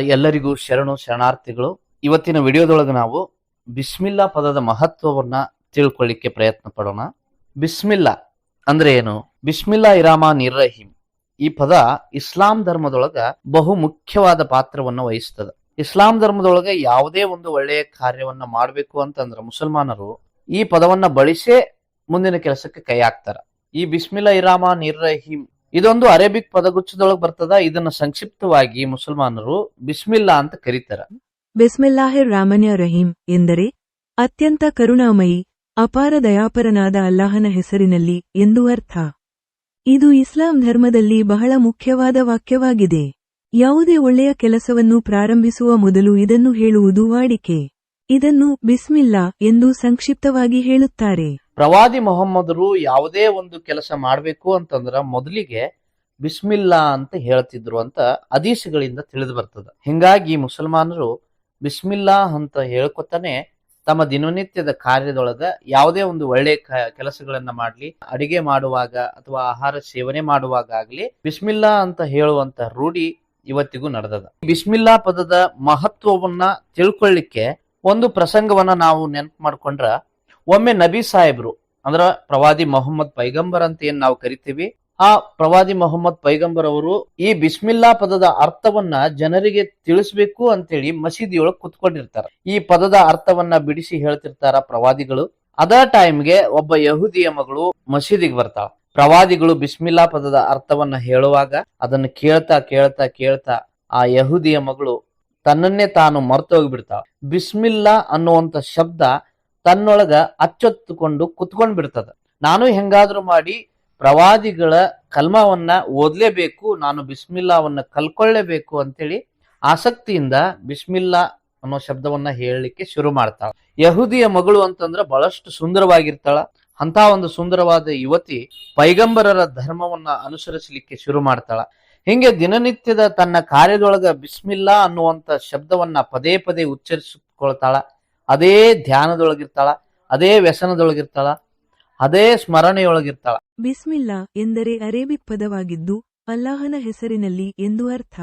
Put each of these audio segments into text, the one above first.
ಎಲ್ಲರಿಗೂ ಶರಣು ಶರಣಾರ್ಥಿಗಳು. ಇವತ್ತಿನ ವಿಡಿಯೋದೊಳಗೆ ನಾವು ಬಿಸ್ಮಿಲ್ಲಾ ಪದದ ಮಹತ್ವವನ್ನ ತಿಳ್ಕೊಳ್ಳಿಕ್ಕೆ ಪ್ರಯತ್ನ ಪಡೋಣ. ಬಿಸ್ಮಿಲ್ಲಾ ಅಂದ್ರೆ ಏನು? ಬಿಸ್ಮಿಲ್ಲಾ ಇರಾಮ ನಿರ್ರಹೀಂ ಈ ಪದ ಇಸ್ಲಾಂ ಧರ್ಮದೊಳಗ ಬಹು ಮುಖ್ಯವಾದ ಪಾತ್ರವನ್ನು ವಹಿಸ್ತದ. ಇಸ್ಲಾಂ ಧರ್ಮದೊಳಗೆ ಯಾವುದೇ ಒಂದು ಒಳ್ಳೆಯ ಕಾರ್ಯವನ್ನ ಮಾಡಬೇಕು ಅಂತಂದ್ರ ಮುಸಲ್ಮಾನರು ಈ ಪದವನ್ನ ಬಳಸೇ ಮುಂದಿನ ಕೆಲಸಕ್ಕೆ ಕೈ ಹಾಕ್ತಾರ. ಈ ಬಿಸ್ಮಿಲ್ಲಾ ಇರಾಮ ನಿರ್ರಹಿಂ ಇದೊಂದು ಅರೇಬಿಕ್ ಪದಗುಚ್ಛದೊಳಗೆ ಬರ್ತದ. ಇದನ್ನ ಸಂಕ್ಷಿಪ್ತವಾಗಿ ಮುಸಲ್ಮಾನರು ಬಿಸ್ಮಿಲ್ಲಾ ಅಂತ ಕರೀತಾರ. ಬಿಸ್ಮಿಲ್ಲಾಹಿರ್ ರಾಮನ್ಯ ರಹೀಂ ಎಂದರೆ, ಅತ್ಯಂತ ಕರುಣಾಮಯಿ, ಅಪಾರ ದಯಾಪರನಾದ ಅಲ್ಲಾಹನ ಹೆಸರಿನಲ್ಲಿ ಎಂದು ಅರ್ಥ. ಇದು ಇಸ್ಲಾಂ ಧರ್ಮದಲ್ಲಿ ಬಹಳ ಮುಖ್ಯವಾದ ವಾಕ್ಯವಾಗಿದೆ. ಯಾವುದೇ ಒಳ್ಳೆಯ ಕೆಲಸವನ್ನು ಪ್ರಾರಂಭಿಸುವ ಮೊದಲು ಇದನ್ನು ಹೇಳುವುದು ವಾಡಿಕೆ. ಇದನ್ನು ಬಿಸ್ಮಿಲ್ಲಾ ಎಂದು ಸಂಕ್ಷಿಪ್ತವಾಗಿ ಹೇಳುತ್ತಾರೆ. ಪ್ರವಾದಿ ಮೊಹಮ್ಮದರು ಯಾವುದೇ ಒಂದು ಕೆಲಸ ಮಾಡಬೇಕು ಅಂತಂದ್ರ ಮೊದಲಿಗೆ ಬಿಸ್ಮಿಲ್ಲಾ ಅಂತ ಹೇಳ್ತಿದ್ರು ಅಂತ ಅದೀಸಗಳಿಂದ ತಿಳಿದು ಬರ್ತದ. ಹಿಂಗಾಗಿ ಮುಸಲ್ಮಾನರು ಬಿಸ್ಮಿಲ್ಲಾ ಅಂತ ಹೇಳ್ಕೊತಾನೆ ತಮ್ಮ ದಿನನಿತ್ಯದ ಕಾರ್ಯದೊಳಗ ಯಾವುದೇ ಒಂದು ಒಳ್ಳೆ ಕೆಲಸಗಳನ್ನ ಮಾಡ್ಲಿ, ಅಡಿಗೆ ಮಾಡುವಾಗ ಅಥವಾ ಆಹಾರ ಸೇವನೆ ಮಾಡುವಾಗ ಆಗ್ಲಿ ಬಿಸ್ಮಿಲ್ಲಾ ಅಂತ ಹೇಳುವಂತ ರೂಢಿ ಇವತ್ತಿಗೂ ನಡೆದದ. ಬಿಸ್ಮಿಲ್ಲಾ ಪದದ ಮಹತ್ವವನ್ನ ತಿಳ್ಕೊಳ್ಳಿಕ್ಕೆ ಒಂದು ಪ್ರಸಂಗವನ್ನ ನಾವು ನೆನಪು ಮಾಡ್ಕೊಂಡ್ರ ಒಮ್ಮೆ ನಬಿ ಸಾಹೇಬ್ರು, ಅಂದ್ರ ಪ್ರವಾದಿ ಮೊಹಮ್ಮದ್ ಪೈಗಂಬರ್ ಅಂತ ಏನ್ ನಾವು ಕರಿತೀವಿ, ಆ ಪ್ರವಾದಿ ಮೊಹಮ್ಮದ್ ಪೈಗಂಬರ್ ಅವರು ಈ ಬಿಸ್ಮಿಲ್ಲಾ ಪದದ ಅರ್ಥವನ್ನ ಜನರಿಗೆ ತಿಳಿಸ್ಬೇಕು ಅಂತೇಳಿ ಮಸೀದಿಯೊಳಗೆ ಕುತ್ಕೊಂಡಿರ್ತಾರ. ಈ ಪದದ ಅರ್ಥವನ್ನ ಬಿಡಿಸಿ ಹೇಳ್ತಿರ್ತಾರ ಪ್ರವಾದಿಗಳು. ಅದ ಟೈಮ್ಗೆ ಒಬ್ಬ ಯಹೂದಿಯ ಮಗಳು ಮಸೀದಿಗೆ ಬರ್ತಾಳ. ಪ್ರವಾದಿಗಳು ಬಿಸ್ಮಿಲ್ಲಾ ಪದದ ಅರ್ಥವನ್ನ ಹೇಳುವಾಗ ಅದನ್ನ ಕೇಳ್ತಾ ಕೇಳ್ತಾ ಕೇಳ್ತಾ ಆ ಯಹೂದಿಯ ಮಗಳು ತನ್ನನ್ನೇ ತಾನು ಮರ್ತೋಗ್ಬಿಡ್ತಾಳ. ಬಿಸ್ಮಿಲ್ಲಾ ಅನ್ನುವಂತ ಶಬ್ದ ತನ್ನೊಳಗ ಅಚ್ಚೊತ್ತುಕೊಂಡು ಕುತ್ಕೊಂಡ್ ಬಿಡ್ತದ ನಾನು ಹೆಂಗಾದ್ರೂ ಮಾಡಿ ಪ್ರವಾದಿಗಳ ಕಲ್ಮವನ್ನ ಓದ್ಲೇಬೇಕು, ನಾನು ಬಿಸ್ಮಿಲ್ಲಾವನ್ನ ಕಲ್ಕೊಳ್ಳೇಬೇಕು ಅಂತೇಳಿ ಆಸಕ್ತಿಯಿಂದ ಬಿಸ್ಮಿಲ್ಲಾ ಅನ್ನೋ ಶಬ್ದವನ್ನ ಹೇಳಲಿಕ್ಕೆ ಶುರು ಮಾಡ್ತಾಳ. ಯಹುದಿಯ ಮಗಳು ಅಂತಂದ್ರ ಬಹಳಷ್ಟು ಸುಂದರವಾಗಿರ್ತಾಳ. ಅಂತ ಒಂದು ಸುಂದರವಾದ ಯುವತಿ ಪೈಗಂಬರರ ಧರ್ಮವನ್ನ ಅನುಸರಿಸಲಿಕ್ಕೆ ಶುರು ಮಾಡ್ತಾಳ. ಹಿಂಗೆ ದಿನನಿತ್ಯದ ತನ್ನ ಕಾರ್ಯದೊಳಗ ಬಿಸ್ಮಿಲ್ಲಾ ಅನ್ನುವಂತ ಶಬ್ದವನ್ನ ಪದೇ ಪದೇ ಉಚ್ಚರಿಸಿಕೊಳ್ತಾಳ. ಅದೇ ಧ್ಯಾನದೊಳಗಿರ್ತಾಳ ಅದೇ ವ್ಯಸನದೊಳಗಿರ್ತಾಳ ಅದೇ ಸ್ಮರಣೆಯೊಳಗಿರ್ತಾಳ. ಬಿಸ್ಮಿಲ್ಲಾ ಎಂದರೆ ಅರೇಬಿಕ್ ಪದವಾಗಿದ್ದು ಅಲ್ಲಾಹನ ಹೆಸರಿನಲ್ಲಿ ಎಂದು ಅರ್ಥ.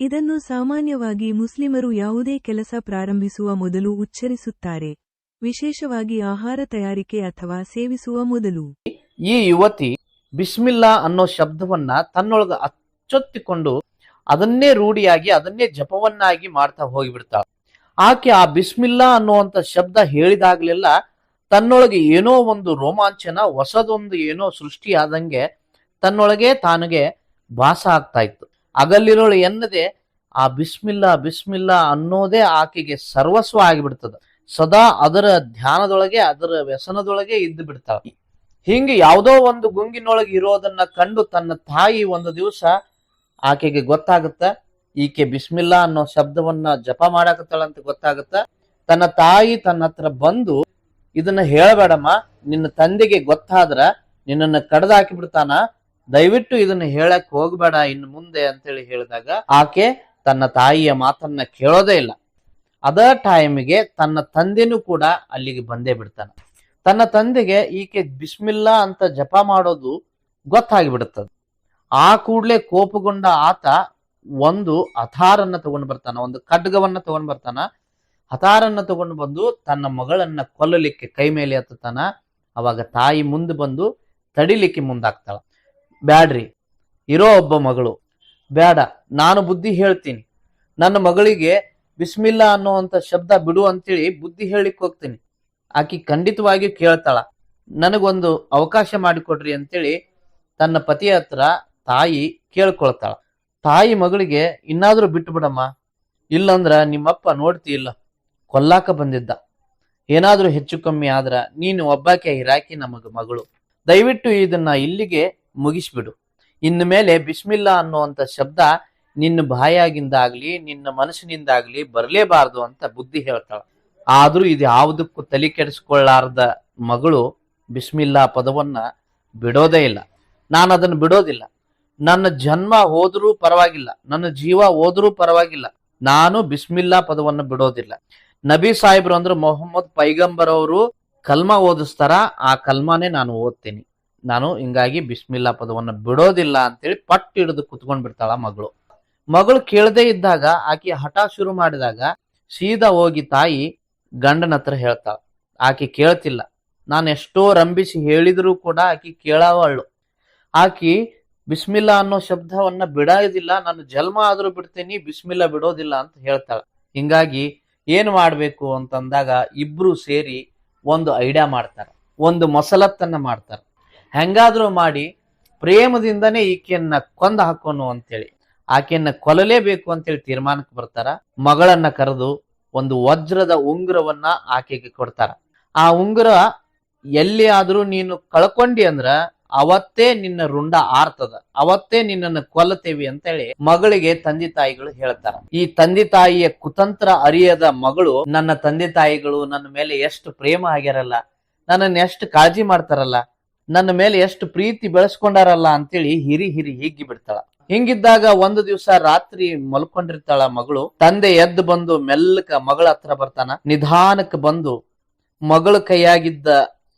ಇದನ್ನು ಸಾಮಾನ್ಯವಾಗಿ ಮುಸ್ಲಿಮರು ಯಾವುದೇ ಕೆಲಸ ಪ್ರಾರಂಭಿಸುವ ಮೊದಲು ಉಚ್ಚರಿಸುತ್ತಾರೆ. ವಿಶೇಷವಾಗಿ ಆಹಾರ ತಯಾರಿಕೆ ಅಥವಾ ಸೇವಿಸುವ ಮೊದಲು. ಈ ಯುವತಿ ಬಿಸ್ಮಿಲ್ಲಾ ಅನ್ನೋ ಶಬ್ದವನ್ನ ತನ್ನೊಳಗ ಅಚ್ಚೊತ್ತಿಕೊಂಡು ಅದನ್ನೇ ರೂಢಿಯಾಗಿ ಅದನ್ನೇ ಜಪವನ್ನಾಗಿ ಮಾಡ್ತಾ ಹೋಗಿಬಿಡ್ತಾಳ. ಆಕೆ ಆ ಬಿಸ್ಮಿಲ್ಲಾ ಅನ್ನುವಂಥ ಶಬ್ದ ಹೇಳಿದಾಗ್ಲೆಲ್ಲ ತನ್ನೊಳಗೆ ಏನೋ ಒಂದು ರೋಮಾಂಚನ, ಹೊಸದೊಂದು ಏನೋ ಸೃಷ್ಟಿಯಾದಂಗೆ ತನ್ನೊಳಗೆ ತಾನಿಗೆ ಭಾಸ ಆಗ್ತಾ ಇತ್ತು. ಅಗಲಿರೋಳು ಎನ್ನದೆ, ಆ ಬಿಸ್ಮಿಲ್ಲಾ ಬಿಸ್ಮಿಲ್ಲಾ ಅನ್ನೋದೇ ಆಕೆಗೆ ಸರ್ವಸ್ವ ಆಗಿಬಿಡ್ತದ. ಸದಾ ಅದರ ಧ್ಯಾನದೊಳಗೆ, ಅದರ ವ್ಯಸನದೊಳಗೆ ಇದ್ದು ಬಿಡ್ತಾಳ. ಹಿಂಗೆ ಯಾವುದೋ ಒಂದು ಗುಂಗಿನೊಳಗೆ ಇರೋದನ್ನ ಕಂಡು ತನ್ನ ತಾಯಿ ಒಂದು ದಿವಸ ಆಕೆಗೆ ಗೊತ್ತಾಗುತ್ತ ಈಕೆ ಬಿಸ್ಮಿಲ್ಲಾ ಅನ್ನೋ ಶಬ್ದವನ್ನ ಜಪ ಮಾಡಾಕತ್ತಾಳಂತ ಗೊತ್ತಾಗತ್ತ? ತನ್ನ ತಾಯಿ ತನ್ನ ಹತ್ರ ಬಂದು ಇದನ್ನ ಹೇಳಬೇಡಮ್ಮ, ನಿನ್ನ ತಂದೆಗೆ ಗೊತ್ತಾದ್ರ ನಿನ್ನನ್ನ ಕಡ್ದು ಹಾಕಿ ಬಿಡ್ತಾನ ದಯವಿಟ್ಟು ಇದನ್ನ ಹೇಳಕ್ ಹೋಗ್ಬೇಡ ಇನ್ನು ಮುಂದೆ ಅಂತೇಳಿ ಹೇಳಿದಾಗ ಆಕೆ ತನ್ನ ತಾಯಿಯ ಮಾತನ್ನ ಕೇಳೋದೇ ಇಲ್ಲ. ಅದ ಟೈಮಿಗೆ ತನ್ನ ತಂದೆನೂ ಕೂಡ ಅಲ್ಲಿಗೆ ಬಂದೇ ಬಿಡ್ತಾನ. ತನ್ನ ತಂದೆಗೆ ಈಕೆ ಬಿಸ್ಮಿಲ್ಲಾ ಅಂತ ಜಪ ಮಾಡೋದು ಗೊತ್ತಾಗಿಬಿಡುತ್ತದೆ. ಆ ಕೂಡ್ಲೆ ಕೋಪಗೊಂಡ ಆತ ಒಂದು ಹಥಾರನ್ನ ತಗೊಂಡು ಬರ್ತಾನ, ಒಂದು ಖಡ್ಗವನ್ನ ತಗೊಂಡು ಬರ್ತಾನ. ಹತಾರನ್ನ ತಗೊಂಡು ಬಂದು ತನ್ನ ಮಗಳನ್ನ ಕೊಲ್ಲಲಿಕ್ಕೆ ಕೈ ಮೇಲೆ ಹತ್ತತಾನ ಅವಾಗ ತಾಯಿ ಮುಂದೆ ಬಂದು ತಡಿಲಿಕ್ಕೆ ಮುಂದಾಗ್ತಾಳ. ಬ್ಯಾಡ್ರಿ, ಇರೋ ಒಬ್ಬ ಮಗಳು. ಬೇಡ ನಾನು ಬುದ್ಧಿ ಹೇಳ್ತೀನಿ. ನನ್ನ ಮಗಳಿಗೆ ಬಿಸ್ಮಿಲ್ಲಾ ಅನ್ನುವಂತ ಶಬ್ದ ಬಿಡು ಅಂತೇಳಿ ಬುದ್ಧಿ ಹೇಳಿಕ್ ಹೋಗ್ತೀನಿ. ಆಕಿ ಖಂಡಿತವಾಗಿಯೂ ಕೇಳ್ತಾಳ, ನನಗೊಂದು ಅವಕಾಶ ಮಾಡಿಕೊಡ್ರಿ ಅಂತೇಳಿ ತನ್ನ ಪತಿಯ ಹತ್ರ ತಾಯಿ ಕೇಳ್ಕೊಳ್ತಾಳ. ತಾಯಿ ಮಗಳಿಗೆ ಇನ್ನಾದ್ರೂ ಬಿಟ್ಟು ಬಿಡಮ್ಮ ಇಲ್ಲಂದ್ರ ನಿಮ್ಮಪ್ಪ ನೋಡ್ತಿ ಇಲ್ಲ ಕೊಲ್ಲಾಕ ಬಂದಿದ್ದ. ಏನಾದ್ರೂ ಹೆಚ್ಚು ಕಮ್ಮಿ ಆದ್ರ ನೀನು ಒಬ್ಬಾಕೆ ಇರಾಕಿ ನಮಗ ಮಗಳು. ದಯವಿಟ್ಟು ಇದನ್ನ ಇಲ್ಲಿಗೆ ಮುಗಿಸ್ಬಿಡು. ಇನ್ನು ಮೇಲೆ ಬಿಸ್ಮಿಲ್ಲಾ ಅನ್ನುವಂತ ಶಬ್ದ ನಿನ್ನ ಬಾಯಾಗಿಂದಾಗ್ಲಿ, ನಿನ್ನ ಮನಸ್ಸಿನಿಂದಾಗ್ಲಿ ಬರಲೇಬಾರದು ಅಂತ ಬುದ್ಧಿ ಹೇಳ್ತಾಳ. ಆದ್ರೂ ಇದು ಯಾವುದಕ್ಕೂ ತಲೆ ಕೆಡಿಸ್ಕೊಳ್ಳಾರ್ದ ಮಗಳು ಬಿಸ್ಮಿಲ್ಲಾ ಪದವನ್ನ ಬಿಡೋದೇ ಇಲ್ಲ. ನಾನು ಅದನ್ನು ಬಿಡೋದಿಲ್ಲ. ನನ್ನ ಜನ್ಮ ಹೋದರೂ ಪರವಾಗಿಲ್ಲ, ನನ್ನ ಜೀವ ಹೋದ್ರೂ ಪರವಾಗಿಲ್ಲ, ನಾನು ಬಿಸ್ಮಿಲ್ಲಾ ಪದವನ್ನು ಬಿಡೋದಿಲ್ಲ. ನಬಿ ಸಾಹೇಬ್ರು ಅಂದ್ರೆ ಮೊಹಮ್ಮದ್ ಪೈಗಂಬರ್ ಅವರು ಕಲ್ಮ ಓದಿಸ್ತಾರ, ಆ ಕಲ್ಮಾನೇ ನಾನು ಓದ್ತೀನಿ. ನಾನು ಹಿಂಗಾಗಿ ಬಿಸ್ಮಿಲ್ಲಾ ಪದವನ್ನ ಬಿಡೋದಿಲ್ಲ ಅಂತೇಳಿ ಪಟ್ಟು ಹಿಡಿದು ಕುತ್ಕೊಂಡ್ ಬಿಡ್ತಾಳ ಮಗಳು. ಮಗಳು ಕೇಳದೇ ಇದ್ದಾಗ ಆಕೆ ಹಠ ಶುರು ಮಾಡಿದಾಗ ಸೀದಾ ಹೋಗಿ ತಾಯಿ ಗಂಡನ ಹತ್ರ ಹೇಳ್ತಾಳ. ಆಕೆ ಕೇಳ್ತಿಲ್ಲ. ನಾನು ಎಷ್ಟೋ ರಂಭಿಸಿ ಹೇಳಿದ್ರು ಕೂಡ ಆಕೆ ಕೇಳವಳು ಆಕಿ ಬಿಸ್ಮಿಲ್ಲಾ ಅನ್ನೋ ಶಬ್ದವನ್ನ ಬಿಡೋದಿಲ್ಲ ನಾನು ಜನ್ಮ ಆದ್ರೂ ಬಿಡ್ತೀನಿ, ಬಿಸ್ಮಿಲ್ಲಾ ಬಿಡೋದಿಲ್ಲ ಅಂತ ಹೇಳ್ತಾಳೆ. ಹಿಂಗಾಗಿ ಏನ್ ಮಾಡ್ಬೇಕು ಅಂತಂದಾಗ ಇಬ್ರು ಸೇರಿ ಒಂದು ಐಡಿಯಾ ಮಾಡ್ತಾರೆ, ಒಂದು ಮೊಸಲತ್ತನ್ನ ಮಾಡ್ತಾರೆ. ಹೆಂಗಾದ್ರೂ ಮಾಡಿ ಪ್ರೇಮದಿಂದನೇ ಈಕೆಯನ್ನ ಕೊಂದ ಹಾಕೋನು ಅಂತೇಳಿ. ಆಕೆಯನ್ನ ಕೊಲ್ಲಲೇಬೇಕು ಅಂತೇಳಿ ತೀರ್ಮಾನಕ್ಕೆ ಬರ್ತಾರ. ಮಗಳನ್ನ ಕರೆದು ಒಂದು ವಜ್ರದ ಉಂಗುರವನ್ನ ಆಕೆಗೆ ಕೊಡ್ತಾರ. ಆ ಉಂಗುರ ಎಲ್ಲಿ ಆದ್ರೂ ನೀನು ಕಳ್ಕೊಂಡಿ ಅಂದ್ರ ಅವತ್ತೇ ನಿನ್ನ ರುಂಡ ಆರ್ತದ, ಅವತ್ತೇ ನಿನ್ನನ್ನು ಕೊಲ್ಲತೇವಿ ಅಂತೇಳಿ ಮಗಳಿಗೆ ತಂದೆ ತಾಯಿಗಳು ಹೇಳ್ತಾರ. ಈ ತಂದೆ ತಾಯಿಯ ಕುತಂತ್ರ ಅರಿಯದ ಮಗಳು ನನ್ನ ತಂದೆ ತಾಯಿಗಳು ನನ್ನ ಮೇಲೆ ಎಷ್ಟು ಪ್ರೇಮ ಆಗ್ಯಾರಲ್ಲ, ನನ್ನನ್ನು ಎಷ್ಟು ಕಾಳಜಿ ಮಾಡ್ತಾರಲ್ಲ, ನನ್ನ ಮೇಲೆ ಎಷ್ಟು ಪ್ರೀತಿ ಬೆಳೆಸ್ಕೊಂಡಾರಲ್ಲ ಅಂತೇಳಿ ಹಿರಿ ಹಿರಿ ಹಿಗ್ಗಿ ಬಿಡ್ತಾಳ. ಹಿಂಗಿದ್ದಾಗ ಒಂದು ದಿವಸ ರಾತ್ರಿ ಮಲ್ಕೊಂಡಿರ್ತಾಳ ಮಗಳು, ತಂದೆ ಎದ್ದು ಬಂದು ಮೆಲ್ಲಕ ಮಗಳ ಹತ್ರ ಬರ್ತಾನ, ನಿಧಾನಕ್ಕೆ ಬಂದು ಮಗಳ ಕೈಯಾಗಿದ್ದ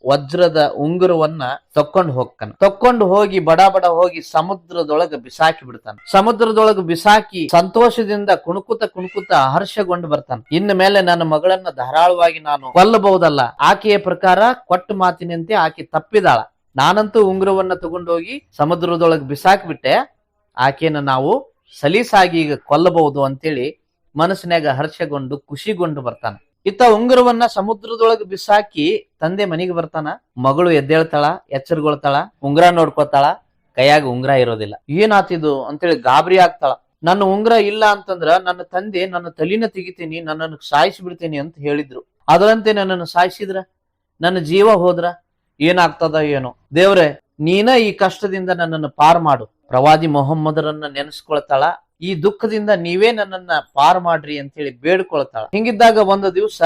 ವಜ್ರದ ಉಂಗುರವನ್ನ ತಕ್ಕೊಂಡು ಹೋಗ್ತಾನ. ತಕ್ಕೊಂಡು ಹೋಗಿ ಬಡ ಬಡ ಹೋಗಿ ಸಮುದ್ರದೊಳಗ ಬಿಸಾಕಿ ಬಿಡ್ತಾನ. ಸಮುದ್ರದೊಳಗ ಬಿಸಾಕಿ ಸಂತೋಷದಿಂದ ಕುಣುಕುತ ಕುಣುಕುತ ಹರ್ಷಗೊಂಡು ಬರ್ತಾನ. ಇನ್ನು ಮೇಲೆ ನನ್ನ ಮಗಳನ್ನ ಧಾರಾಳವಾಗಿ ನಾನು ಕೊಲ್ಲಬಹುದಲ್ಲ. ಆಕೆಯ ಪ್ರಕಾರ ಕೊಟ್ಟ ಮಾತಿನಂತೆ ಆಕೆ ತಪ್ಪಿದಾಳ. ನಾನಂತೂ ಉಂಗುರವನ್ನ ತಗೊಂಡೋಗಿ ಸಮುದ್ರದೊಳಗೆ ಬಿಸಾಕ್ಬಿಟ್ಟೆ ಆಕೆಯನ್ನ ನಾವು ಸಲೀಸಾಗಿ ಈಗ ಕೊಲ್ಲಬಹುದು ಅಂತೇಳಿ ಮನಸ್ಸಿನಾಗ ಹರ್ಷಗೊಂಡು ಖುಷಿಗೊಂಡು ಬರ್ತಾನ. ಇತ್ತ ಉಂಗುರವನ್ನ ಸಮುದ್ರದೊಳಗೆ ಬಿಸಾಕಿ ತಂದೆ ಮನೆಗೆ ಬರ್ತಾನ, ಮಗಳು ಎದ್ದೇಳ್ತಾಳ, ಎಚ್ಚರಗೊಳ್ತಾಳ, ಉಂಗುರ ನೋಡ್ಕೊತಾಳ, ಕೈಯಾಗ ಉಂಗುರ ಇರೋದಿಲ್ಲ. ಏನಾತಿದು ಅಂತೇಳಿ ಗಾಬರಿ ಆಗ್ತಾಳ. ನನ್ನ ಉಂಗುರ ಇಲ್ಲ ಅಂತಂದ್ರ ನನ್ನ ತಂದೆ ನನ್ನ ತಲಿನ ತೆಗಿತೀನಿ, ನನ್ನನ್ನು ಸಾಯಿಸಿ ಬಿಡ್ತೀನಿ ಅಂತ ಹೇಳಿದ್ರು. ಅದರಂತೆ ನನ್ನನ್ನು ಸಾಯಿಸಿದ್ರ? ನನ್ನ ಜೀವ ಹೋದ್ರ? ಏನಾಗ್ತದ ಏನೋ. ದೇವ್ರೆ, ನೀನ ಈ ಕಷ್ಟದಿಂದ ನನ್ನನ್ನು ಪಾರ್ ಮಾಡು. ಪ್ರವಾದಿ ಮೊಹಮ್ಮದರನ್ನ ನೆನೆಸ್ಕೊಳ್ತಾಳ ಈ ದುಃಖದಿಂದ ನೀವೇ ನನ್ನನ್ನ ಪಾರ್ ಮಾಡ್ರಿ ಅಂತೇಳಿ ಬೇಡ್ಕೊಳ್ತಾಳ. ಹಿಂಗಿದ್ದಾಗ ಒಂದು ದಿವಸ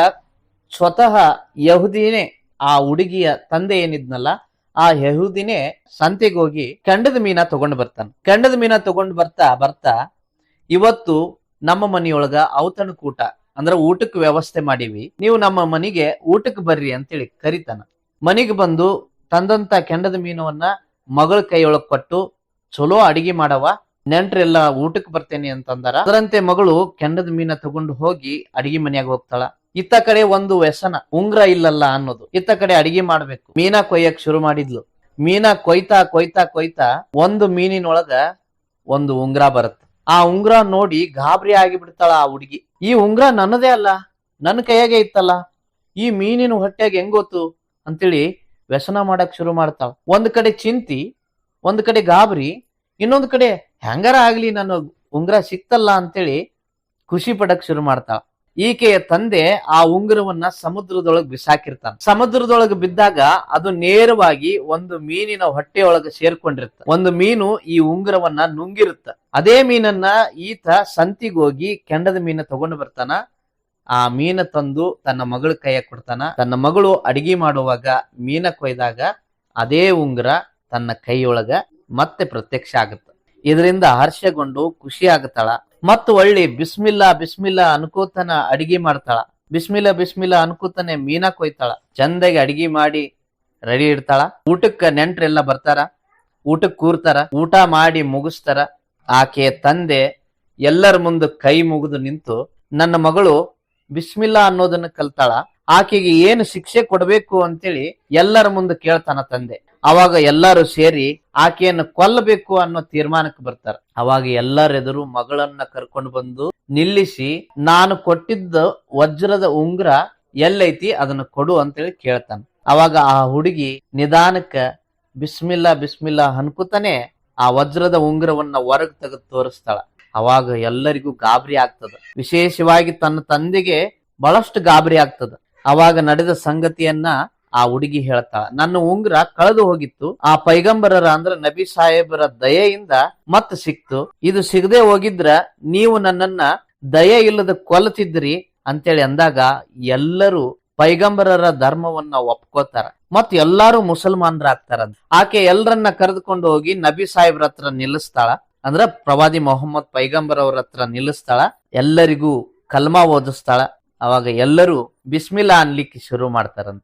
ಸ್ವತಃ ಯಹುದಿನೇ ಆ ಹುಡುಗಿಯ ತಂದೆ ಏನಿದ್ನಲ್ಲ, ಆ ಯಹುದಿನೇ ಸಂತೆಗೆ ಹೋಗಿ ಕೆಂಡದ ಮೀನ ತಗೊಂಡ್ ಬರ್ತಾನ. ಕೆಂಡದ ಮೀನ ತಗೊಂಡ್ ಬರ್ತಾ ಬರ್ತಾ ಇವತ್ತು ನಮ್ಮ ಮನೆಯೊಳಗ ಔತಣಕೂಟ ಅಂದ್ರೆ ಊಟಕ್ಕೆ ವ್ಯವಸ್ಥೆ ಮಾಡೀವಿ. ನೀವು ನಮ್ಮ ಮನೆಗೆ ಊಟಕ್ಕೆ ಬರ್ರಿ ಅಂತೇಳಿ ಕರಿತಾನ. ಮನೆಗೆ ಬಂದು ತಂದಂತ ಕೆಂಡದ ಮೀನವನ್ನ ಮಗಳ ಕೈಯೊಳಗ್ ಕೊಟ್ಟು, ಚಲೋ ಅಡಿಗೆ ಮಾಡವ ನೆಂಟ್ರೆಲ್ಲ ಊಟಕ್ಕೆ ಬರ್ತೇನೆ ಅಂತಂದಾರ. ಅದರಂತೆ ಮಗಳು ಕೆಂಡದ ಮೀನ ತಗೊಂಡು ಹೋಗಿ ಅಡಿಗೆ ಮನೆಯಾಗ ಹೋಗ್ತಾಳ. ಇತ್ತ ಕಡೆ ಒಂದು ವ್ಯಸನ, ಉಂಗ್ರ ಇಲ್ಲಲ್ಲ ಅನ್ನೋದು. ಇತ್ತ ಕಡೆ ಅಡಿಗೆ ಮಾಡ್ಬೇಕು. ಮೀನಾ ಕೊಯ್ಯಕ್ ಶುರು ಮಾಡಿದ್ಲು. ಮೀನಾ ಕೊಯ್ತಾ ಕೊಯ್ತಾ ಕೊಯ್ತಾ ಒಂದು ಮೀನಿನೊಳಗ ಒಂದು ಉಂಗ್ರ ಬರುತ್ತೆ. ಆ ಉಂಗ್ರ ನೋಡಿ ಗಾಬರಿ ಆಗಿ ಬಿಡ್ತಾಳ ಆ ಹುಡುಗಿ. ಈ ಉಂಗ್ರ ನನ್ನದೇ ಅಲ್ಲ, ನನ್ನ ಕೈಯಾಗೆ ಇತ್ತಲ್ಲ. ಈ ಮೀನಿನ ಹೊಟ್ಟೆಗೆ ಹೆಂಗ್ ಗೊತ್ತು? ಅಂತೇಳಿ ವ್ಯಸನ ಮಾಡಕ್ ಶುರು ಮಾಡ್ತಾಳ. ಒಂದ್ ಕಡೆ ಚಿಂತಿ, ಒಂದ್ ಕಡೆ ಗಾಬರಿ ಇನ್ನೊಂದ್ ಕಡೆ ಹೆಂಗಾರ ಆಗ್ಲಿ ನಾನು ಉಂಗ್ರ ಸಿಕ್ತಲ್ಲ ಅಂತೇಳಿ ಖುಷಿ ಪಡಕ್ ಶುರು ಮಾಡ್ತಾಳ ಈಕೆಯ ತಂದೆ ಆ ಉಂಗುರವನ್ನ ಸಮುದ್ರದೊಳಗ್ ಬಿಸಾಕಿರ್ತಾನ. ಸಮುದ್ರದೊಳಗೆ ಬಿದ್ದಾಗ ಅದು ನೇರವಾಗಿ ಒಂದು ಮೀನಿನ ಹೊಟ್ಟೆಯೊಳಗೆ ಸೇರ್ಕೊಂಡಿರ್ತ ಒಂದು ಮೀನು ಈ ಉಂಗುರವನ್ನ ನುಂಗಿರುತ್ತ. ಅದೇ ಮೀನನ್ನ ಈತ ಸಂತಿಗೋಗಿ ಕೆಂಡದ ಮೀನ ತಗೊಂಡು ಬರ್ತಾನ. ಆ ಮೀನ ತಂದು ತನ್ನ ಮಗಳ ಕೈಯ ಕೊಡ್ತಾನ. ತನ್ನ ಮಗಳು ಅಡಿಗೆ ಮಾಡುವಾಗ ಮೀನ ಕೊಯ್ದಾಗ ಅದೇ ಉಂಗುರ ತನ್ನ ಕೈಯೊಳಗ ಮತ್ತೆ ಪ್ರತ್ಯಕ್ಷ ಆಗುತ್ತೆ. ಇದರಿಂದ ಹರ್ಷಗೊಂಡು ಖುಷಿ ಆಗುತ್ತಾಳ ಮತ್ತು ಒಳ್ಳೆ ಬಿಸ್ಮಿಲ್ಲಾ ಬಿಸ್ಮಿಲ್ಲಾ ಅನ್ಕೋತನ ಅಡಿಗೆ ಮಾಡ್ತಾಳ. ಬಿಸ್ಮಿಲ್ಲಾ ಬಿಸ್ಮಿಲ್ಲಾ ಅನ್ಕೋತಾನೆ ಮೀನಾ ಕೊಯ್ತಾಳ. ಚಂದಾಗಿ ಅಡಿಗೆ ಮಾಡಿ ರೆಡಿ ಇಡ್ತಾಳ. ಊಟಕ್ಕ ನೆಂಟ್ರೆಲ್ಲ ಬರ್ತಾರ. ಊಟಕ್ಕೆ ಕೂರ್ತಾರ. ಊಟ ಮಾಡಿ ಮುಗಿಸ್ತಾರ. ಆಕೆ ತಂದೆ ಎಲ್ಲರ ಮುಂದೆ ಕೈ ಮುಗಿದು ನಿಂತು, ನನ್ನ ಮಗಳು ಬಿಸ್ಮಿಲ್ಲಾ ಅನ್ನೋದನ್ನ ಕಲ್ತಾಳ. ಆಕೆಗೆ ಏನು ಶಿಕ್ಷೆ ಕೊಡಬೇಕು ಅಂತೇಳಿ ಎಲ್ಲರ ಮುಂದೆ ಕೇಳ್ತಾನ ತಂದೆ. ಅವಾಗ ಎಲ್ಲರೂ ಸೇರಿ ಆಕೆಯನ್ನು ಕೊಲ್ಲಬೇಕು ಅನ್ನೋ ತೀರ್ಮಾನಕ್ಕೆ ಬರ್ತಾರ. ಅವಾಗ ಎಲ್ಲರೆದುರು ಮಗಳನ್ನ ಕರ್ಕೊಂಡು ಬಂದು ನಿಲ್ಲಿಸಿ, ನಾನು ಕೊಟ್ಟಿದ್ದ ವಜ್ರದ ಉಂಗ್ರ ಎಲ್ಲೈತಿ, ಅದನ್ನ ಕೊಡು ಅಂತೇಳಿ ಕೇಳ್ತಾನೆ. ಅವಾಗ ಆ ಹುಡುಗಿ ನಿಧಾನಕ್ಕ, ಬಿಸ್ಮಿಲ್ಲಾ ಬಿಸ್ಮಿಲ್ಲಾ ಅನ್ಕೋತಾನೆ ಆ ವಜ್ರದ ಉಂಗುರವನ್ನ ಹೊರಗ್ ತೆಗೆದು ತೋರಿಸ್ತಾಳ. ಅವಾಗ ಎಲ್ಲರಿಗೂ ಗಾಬರಿ ಆಗ್ತದ. ವಿಶೇಷವಾಗಿ ತನ್ನ ತಂದೆಗೆ ಬಹಳಷ್ಟು ಗಾಬರಿ ಆಗ್ತದ. ಅವಾಗ ನಡೆದ ಸಂಗತಿಯನ್ನ ಆ ಹುಡುಗಿ ಹೇಳ್ತಾಳ ನನ್ನ ಉಂಗುರ ಕಳೆದು ಹೋಗಿತ್ತು. ಆ ಪೈಗಂಬರರ ಅಂದ್ರ ನಬಿ ಸಾಹೇಬರ ದಯೆಯಿಂದ ಮತ್ತೆ ಸಿಕ್ತು. ಇದು ಸಿಗದೆ ಹೋಗಿದ್ರ ನೀವು ನನ್ನನ್ನ ದಯೆ ಇಲ್ಲದ ಕೊಲ್ತಿದ್ರಿ ಅಂತೇಳಿ ಅಂದಾಗ ಎಲ್ಲರೂ ಪೈಗಂಬರರ ಧರ್ಮವನ್ನ ಒಪ್ಕೋತಾರ. ಮತ್ ಎಲ್ಲಾರು ಮುಸಲ್ಮಾನರಾಗ್ತಾರ ಆಕೆ ಎಲ್ಲರನ್ನ ಕರೆದುಕೊಂಡು ಹೋಗಿ ನಬಿ ಸಾಹೇಬ್ರ ಹತ್ರ ನಿಲ್ಲಿಸ್ತಾಳ. ಅಂದ್ರ ಪ್ರವಾದಿ ಮೊಹಮ್ಮದ್ ಪೈಗಂಬರ್ ಅವ್ರ ಹತ್ರ ನಿಲ್ಲಿಸ್ತಾಳ. ಎಲ್ಲರಿಗೂ ಕಲ್ಮಾ ಓದಿಸ್ತಾಳ. ಅವಾಗ ಎಲ್ಲರೂ ಬಿಸ್ಮಿಲ್ಲಾ ಅನ್ಲಿಕ್ಕೆ ಶುರು ಮಾಡ್ತಾರಂತ.